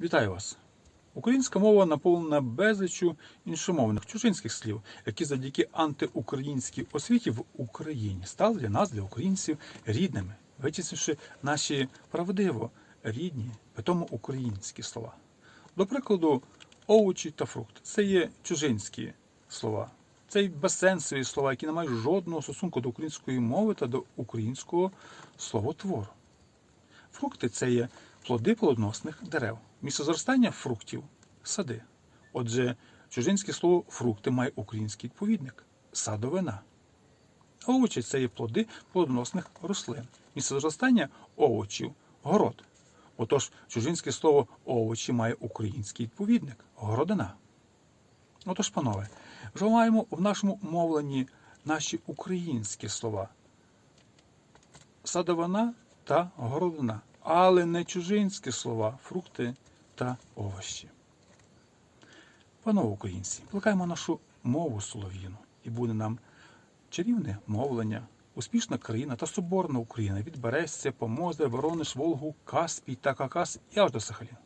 Вітаю вас! Українська мова наповнена безліччю іншомовних чужинських слів, які завдяки антиукраїнській освіті в Україні стали для нас, для українців, рідними, витіснивши наші правдиво рідні, питомо українські слова. До прикладу, овочі та фрукти це є чужинські слова. Це й безсенсові слова, які не мають жодного стосунку до української мови та до українського словотвору. Фрукти це є плоди плодоносних дерев. Місце зростання фруктів сади. Отже, чужинське слово фрукти має український відповідник садовина. Овочі це є плоди плодоносних рослин. Місце зростання овочів город. Отож, чужинське слово овочі має український відповідник городина. Отож, панове, вживаємо в нашому мовленні наші українські слова садовина та городина, але не чужинські слова, фрукти та овощі. Панове українці, плекаємо нашу мову солов'їну, і буде нам чарівне мовлення, успішна країна та соборна Україна від Берестя, Помоза, Воронеж, Волгу, Каспій та Какас і аж до Сахаліна.